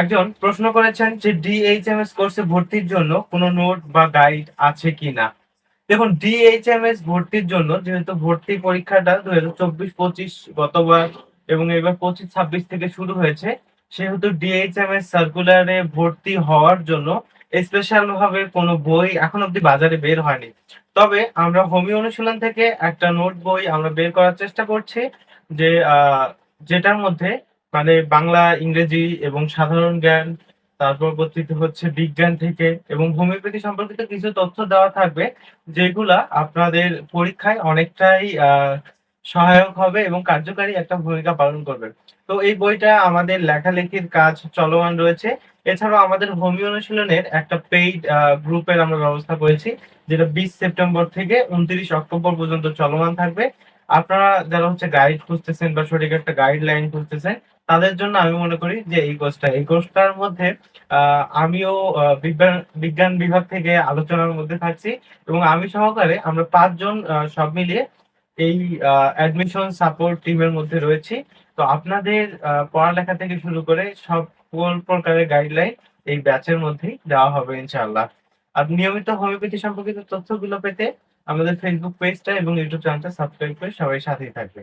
একজন প্রশ্ন করেছেন যে ডিএইচএমএস কোর্সে ভর্তির জন্য কোনো নোট বা গাইড আছে কিনা? দেখুন ডিএইচএমএস ভর্তির জন্য যেহেতু ভর্তি পরীক্ষাটা দু হাজার চব্বিশ, পঁচিশ গতবার এবং এবার পঁচিশ, ছাব্বিশ থেকে শুরু হয়েছে, সেহেতু ডিএইচএমএস সার্কুলারে ভর্তি হওয়ার জন্য স্পেশাল ভাবে কোনো বই এখন অব্দি বাজারে বের হয়নি। তবে আমরা হোমিও অনুশীলন থেকে একটা নোট বই আমরা বের করার চেষ্টা করছি যে যেটার মধ্যে মানে বাংলা, ইংরেজি এবং সাধারণ জ্ঞান, তারপর পরবর্তীতে হচ্ছে বিজ্ঞান থেকে এবং হোমিওপ্যাথি সম্পর্কিত কিছু তথ্য দেওয়া থাকবে, যেগুলা আপনাদের পরীক্ষায় অনেকটাই সহায়ক হবে এবং কার্যকারী একটা ভূমিকা পালন করবে। তো এই বইটা আমাদের লেখালেখির কাজ চলমান রয়েছে। এছাড়াও আমাদের হোমিও অনুশীলনের একটা পেইড গ্রুপের আমরা ব্যবস্থা করেছি, যেটা বিশ সেপ্টেম্বর থেকে উনত্রিশ অক্টোবর পর্যন্ত চলমান থাকবে। আপনারা যারা হচ্ছে গাইড খুঁজতেছেন বা সঠিক একটা গাইডলাইন খুঁজতেছেন, তাদের জন্য আমি মনে করি যে এই কোর্সটা এই কোর্সটার মধ্যে আমিও বিজ্ঞান বিভাগ থেকে আলোচনার মধ্যে থাকছি এবং আমি সহকারে আমরা পাঁচজন সব মিলিয়ে এই অ্যাডমিশন সাপোর্ট টিমের মধ্যে রয়েছি। তো আপনাদের পড়ালেখা থেকে শুরু করে সব প্রকারের গাইডলাইন এই ব্যাচের মধ্যেই দেওয়া হবে ইনশাআল্লাহ। আর নিয়মিত হোমিওপ্যাথি সম্পর্কিত তথ্যগুলো পেতে আমাদের ফেসবুক পেজটা এবং ইউটিউব চ্যানেলটা সাবস্ক্রাইব করে সবাই সাথেই থাকবে।